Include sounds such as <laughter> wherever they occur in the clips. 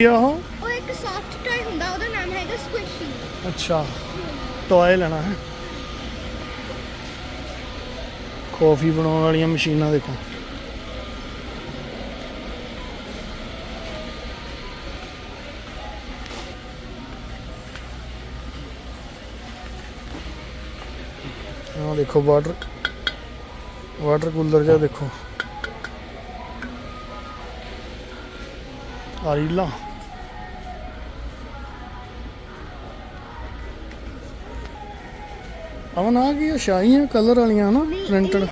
ਕੀ ਆ ਉਹ? ਉਹ ਇੱਕ ਸੌਫਟ ਟਾਈ ਹੁੰਦਾ ਉਹਦਾ ਨਾਮ ਹੈਗਾ ਸਕੁਇਸ਼ੀ ਅੱਛਾ। ਟੋਏ ਲੈਣਾ ਹੈ। ਕਾਫੀ ਬਣਾਉਣ ਵਾਲੀਆਂ ਮਸ਼ੀਨਾਂ ਦੇਖੋ। ਆਹ ਦੇਖੋ ਵਾਟਰ ਵਾਟਰ ਕੂਲਰ ਜਿਹਾ ਦੇਖੋ। ਆ ਰੀਲਾ। ਅਮਨ ਆ ਕੀ ਸ਼ਾਹੀਆਂ ਕਲਰ ਵਾਲੀਆਂ ਨਾ ਪ੍ਰਿੰਟਡ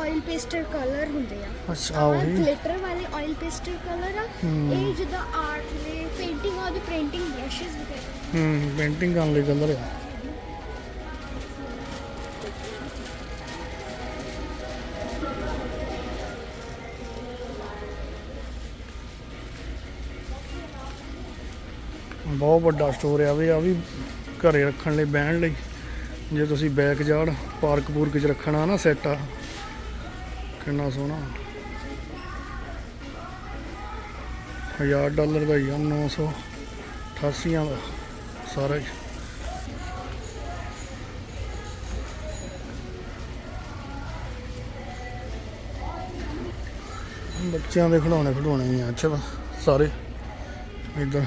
ਆਇਲ ਪੇਸਟਰ ਕਲਰ ਹੁੰਦੇ ਆ। ਅੱਛਾ ਆਹ ਉਹੀ। ਗਲਿਟਰ ਵਾਲੇ ਆਇਲ ਪੇਸਟਰ ਕਲਰ ਆ। ਇਹ ਜਿੱਦਾਂ ਆਰਟ ਦੇ ਪੇਂਟਿੰਗ ਆ ਉਹਦੀ ਪ੍ਰਿੰਟਿੰਗ ਬ੍ਰਸ਼ਸ ਵਗੈਰਾ ਹੂੰ ਪੇਂਟਿੰਗ ਕਰਨ ਲਈ ਕਲਰ ਆ। ਬਹੁਤ ਵੱਡਾ ਸਟੋਰ ਆ ਵੀ ਆ ਵੀ ਘਰੇ ਰੱਖਣ ਲਈ ਬਹਿਣ ਲਈ। ਜੇ ਤੁਸੀਂ ਬੈਕ ਯਾਰਡ ਪਾਰਕ ਪੂਰਕ ਚ ਰੱਖਣਾ ਨਾ ਸੈੱਟ ਆ, ਕਿੰਨਾ ਸੋਹਣਾ। 1000 ਡਾਲਰ ਦਾ ਹੀ ਆ 988 ਦਾ ਸਾਰਾ। ਹੀ ਬੱਚਿਆਂ ਦੇ ਖਿਡੌਣੇ ਖਿਡੌਣੇ ਆ, ਅੱਛਾ ਸਾਰੇ। ਇੱਧਰ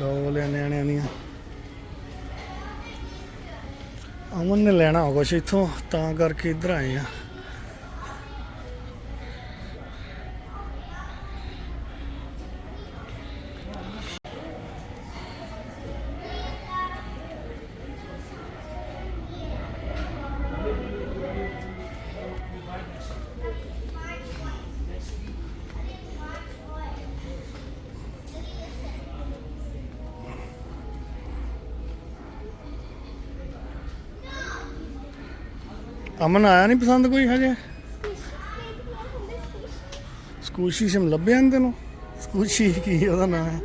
ਡੋਲ ਨਿਆਣਿਆਂ ਦੀਆਂ। ਅਮਨ ਨੇ ਲੈਣਾ ਹੋਗਾ ਕੁਛ ਇੱਥੋਂ ਤਾਂ ਕਰਕੇ ਇੱਧਰ ਆਏ ਆ। ਅਮਨ ਆਇਆ ਨਹੀਂ ਪਸੰਦ ਕੋਈ ਹਜੇ? ਸਕੂਸ਼ੀ ਸ਼ਮ ਲੱਭਿਆ ਨੀ ਤੈਨੂੰ? ਸਕੂਸ਼ੀ ਕੀ ਉਹਦਾ ਨਾਮ ਹੈ।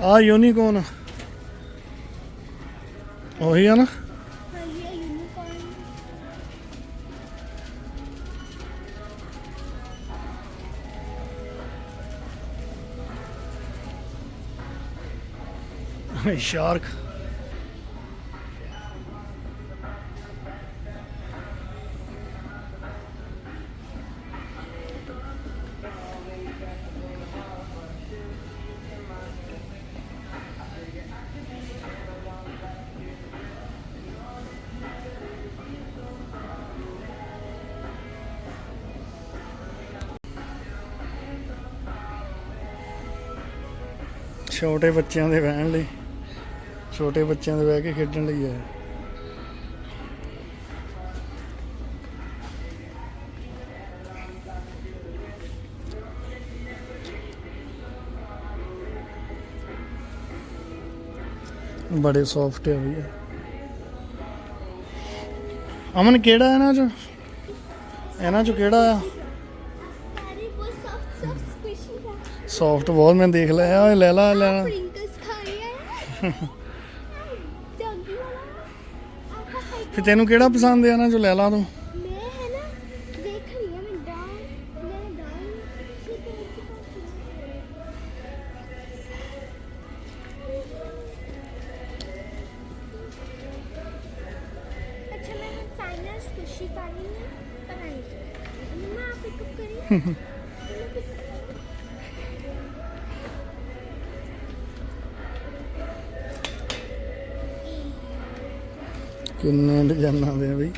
ਆ ਯੂਨੀਕੋਰਨ ਉਹੀ ਆ ਨਾ। ਸ਼ਾਰਕ ਛੋਟੇ ਬੱਚਿਆਂ ਦੇ ਬਹਿਣ ਲਈ। ਛੋਟੇ ਬੱਚਿਆਂ ਦੇ ਬਹਿ ਕੇ ਖੇਡਣ ਲਈ ਹੈ ਬੜੇ ਸੌਫਟ ਹੈ ਭਈਆ ਅਮਨ ਕਿਹੜਾ ਇਹਨਾਂ ਚ? ਇਹਨਾਂ ਚ ਕਿਹੜਾ ਆ? ਸੌਫਟ ਬਹੁਤ ਮੈਂ ਦੇਖ ਲਿਆ ਓਏ ਲੈ ਲਾ ਲੈ ਲਾ। ਪ੍ਰਿੰਕਲਸ ਖਾ ਰਿਹਾ ਹੈ <laughs> ਫਿਰ ਤੈਨੂੰ ਕਿਹੜਾ ਪਸੰਦ ਆ ਨਾ ਜੋ ਲੈ ਲਾ ਤੂੰ। ਮੈਂ ਹੈ ਨਾ ਦੇਖ ਰਹੀ ਹਾਂ ਮੈਂ ਡਾਊਨ ਮੈਂ ਡਾਊਨ ਸੀ ਤੇ ਇੱਕ ਪਾਸ ਅੱਛਾ ਮੈਂ ਫਾਈਨਲ ਖੁਸ਼ੀ ਪਾਣੀ ਹੈ ਪਰ ਨਹੀਂ ਮੈਂ ਆਪ ਪਿਕਅਪ ਕਰੀ। <laughs> ਕਿੰਨੇ ਡਿਜ਼ਾਈਨਾਂ ਦੇ ਆ ਬਈ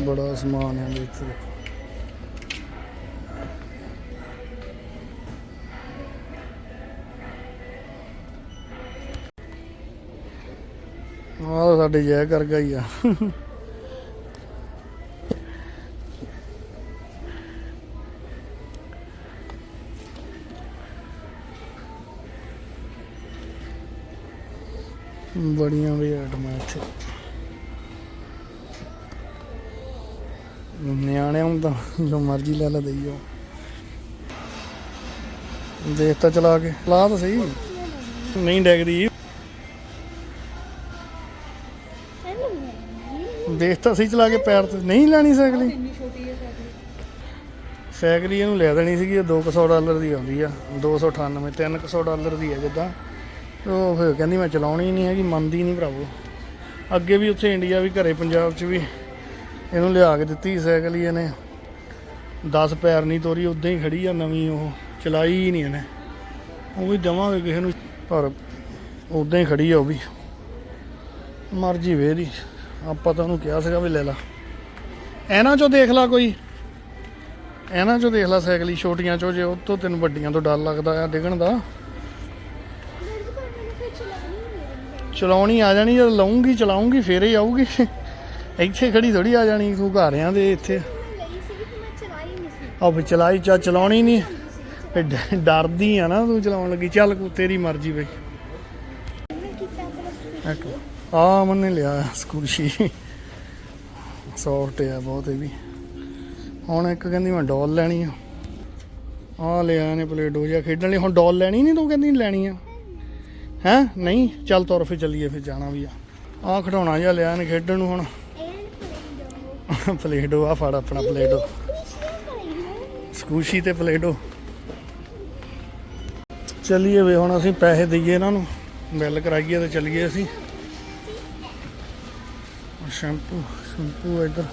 ਬੜਾ ਸਮਾਨ ਹੈ ਵੀ ਇੱਥੇ ਦੇਖੋ ਆਹ ਤਾਂ ਸਾਡੇ ਜੈ ਕਰ ਗਈ ਆ ਬੜੀਆਂ ਵੀ ਆਈਟਮਾਂ ਇੱਥੇ। ਨਿਆਣਿਆਂ ਨੂੰ ਤਾਂ ਜੋ ਮਰਜ਼ੀ ਲੈ ਲੈ ਦਈਓ। ਦੇਖ ਤਾਂ ਚਲਾ ਕੇ। ਲਾ ਤਾਂ ਸਹੀ। ਨਹੀਂ ਡੈਗਦੀ। ਦੇਖ ਤਾਂ ਸਹੀ ਚਲਾ ਕੇ ਪੈਰ ਤੇ। ਨਹੀਂ ਲੈਣੀ ਸਾਈਕਲ ਹੀ। ਇੰਨੀ ਛੋਟੀ ਹੈ ਸਾਡੀ ਸਾਈਕਲ ਇਹਨੂੰ ਲੈ ਦੇਣੀ ਸੀਗੀ। ਇਹ 200 ਡਾਲਰ ਦੀ ਆਉਂਦੀ ਆ। 298 300 ਡਾਲਰ ਦੀ ਆ ਜਿੱਦਾਂ। ਉਹ ਫਿਰ ਕਹਿੰਦੀ ਮੈਂ ਚਲਾਉਣੀ ਨਹੀਂ ਹੈਗੀ, ਮੰਨਦੀ ਨਹੀਂ ਭਰਾਵੋ। ਅੱਗੇ ਵੀ ਉੱਥੇ ਇੰਡੀਆ ਵੀ ਘਰੇ, ਪੰਜਾਬ 'ਚ ਵੀ ਇਹਨੂੰ ਲਿਆ ਕੇ ਦਿੱਤੀ ਸਾਈਕਲ ਹੀ ਇਹਨੇ। 10 ਪੈਰ ਨਹੀਂ ਤੋਰੀ, ਉਦਾਂ ਹੀ ਖੜੀ ਆ ਨਵੀਂ ਉਹ, ਚਲਾਈ ਹੀ ਨਹੀਂ ਇਹਨੇ। ਉਹ ਵੀ ਦੇਵਾਂਗੇ ਕਿਸੇ ਨੂੰ, ਪਰ ਉਦਾਂ ਹੀ ਖੜੀ ਆ ਉਹ ਵੀ। ਮਰਜ਼ੀ ਵੇਰੀ ਆਪਾਂ ਤਾਂ ਉਹਨੂੰ ਕਿਹਾ ਸੀਗਾ ਵੀ ਲੈ ਲਾ। ਇਹਨਾਂ ਚੋਂ ਦੇਖ ਲਾ ਕੋਈ। ਇਹਨਾਂ ਚੋਂ ਦੇਖ ਲੈ ਸਾਈਕਲ ਹੀ, ਛੋਟੀਆਂ ਚੋਂ ਜੇ, ਉਹ ਤੋਂ ਤੈਨੂੰ ਵੱਡੀਆਂ ਤੋਂ ਡਰ ਲੱਗਦਾ ਆ ਡਿੱਗਣ ਦਾ। ਚਲਾਉਣੀ ਆ ਜਾਣੀ, ਜਦ ਲਊਂਗੀ ਚਲਾਉਂਗੀ ਫੇਰ ਹੀ ਆਊਗੀ। ਇੱਥੇ ਖੜੀ ਥੋੜੀ ਆ ਜਾਣੀ, ਤੂੰ ਘਰਿਆਂ ਦੇ ਇੱਥੇ। ਚਲਾਈ ਆ ਵੀ ਚਲਾਈ, ਚਾ ਚਲਾਉਣੀ ਨਹੀਂ ਫੇ ਡਰਦੀ ਆ ਨਾ ਤੂੰ ਚਲਾਉਣ ਲੱਗੀ। ਚੱਲ ਕੋ, ਤੇਰੀ ਮਰਜ਼ੀ ਬਈ। ਮੈਂ ਕੀਤਾ ਪਲੱਸ ਆ ਮੰਨੇ ਲਿਆ ਸਕੂਸ਼ੀ ਸੌਫਟ ਆ ਬਹੁਤ ਇਹ ਵੀ। ਹੁਣ ਇੱਕ ਕਹਿੰਦੀ ਮੈਂ ਡੋਲ ਲੈਣੀ ਆ। ਆ ਲਿਆ ਨੇ ਪਲੇਡੋ ਜਿਹਾ ਖੇਡਣ ਲਈ। ਹੁਣ ਡੋਲ ਲੈਣੀ ਨਹੀਂ ਤੂੰ ਕਹਿੰਦੀ, ਲੈਣੀ ਆ। ਹੈ? ਨਹੀਂ, ਚੱਲ ਤੁਰ ਫਿਰ ਚੱਲੀਏ, ਫਿਰ ਜਾਣਾ ਵੀ ਆ। ਆ ਖਿਡੌਣਾ ਜਿਹਾ ਲਿਆ ਨੇ ਖੇਡਣ ਨੂੰ ਹੁਣ। ਐਂਡ ਪਲੇਡੋ ਪਲੇਡੋ ਆ, ਫੜ ਆਪਣਾ ਪਲੇਡੋ ਸਕੂਸ਼ੀ ਤੇ ਪਲੇਡੋ ਚੱਲੀਏ ਵੇ, ਹੁਣ ਅਸੀਂ ਪੈਸੇ ਦਈਏ ਇਹਨਾਂ ਨੂੰ। ਬਿੱਲ ਕਰਾਈਏ ਤੇ ਚੱਲੀਏ ਅਸੀਂ। ਸ਼ੈਂਪੂ ਸ਼ੈਂਪੂ ਇੱਧਰ।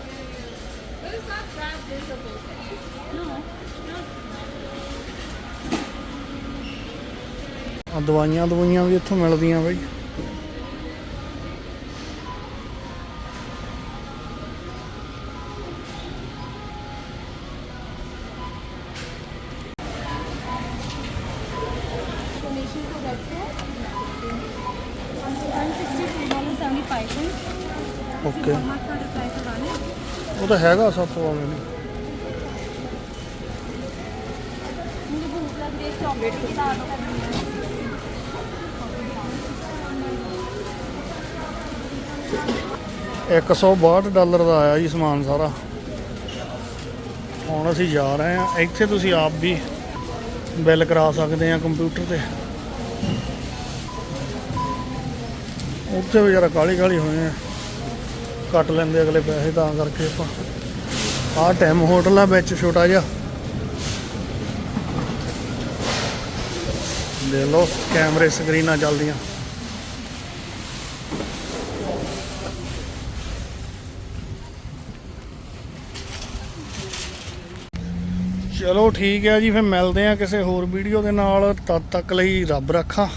ਆ ਦਵਾਈਆਂ ਦਵਾਈਆਂ ਵੀ ਇੱਥੋਂ ਮਿਲਦੀਆਂ ਬਾਈ। ਉਹ ਤਾਂ ਹੈਗਾ ਸਭ ਤੋਂ ਆਵੇਂ ਨਹੀਂ ਮੈਨੂੰ ਭੁੱਖ ਲੱਗ ਰਹੀ ਹੈ ਚੌਕਲੇਟ ਖਾ 162 ਡਾਲਰ ਦਾ ਆਇਆ ਜੀ ਸਮਾਨ ਸਾਰਾ। ਹੁਣ ਅਸੀਂ ਜਾ ਰਹੇ ਹਾਂ। ਇੱਥੇ ਤੁਸੀਂ ਆਪ ਵੀ ਬਿੱਲ ਕਰਾ ਸਕਦੇ ਆ ਕੰਪਿਊਟਰ ਤੇ। ਉੱਥੇ ਵੀ ਜਰਾ ਕਾਲੀ ਕਾਲੀ ਹੋਏ ਆ। ਕੱਟ ਲੈਂਦੇ ਅਗਲੇ ਪੈਸੇ ਤਾਂ ਕਰਕੇ ਆਪਾਂ। ਆਹ ਟਾਈਮ ਹੋਟਲ ਆ ਵਿੱਚ ਛੋਟਾ ਜਿਹਾ। ਦੇ ਲੋ ਕੈਮਰੇ ਸਕਰੀਨਾਂ ਚੱਲਦੀਆਂ। ਚਲੋ ਠੀਕ ਹੈ ਜੀ, ਫਿਰ ਮਿਲਦੇ ਆ ਕਿਸੇ ਹੋਰ ਵੀਡੀਓ ਦੇ ਨਾਲ। ਤਦ ਤੱਕ ਲਈ ਰੱਬ ਰੱਖਾ।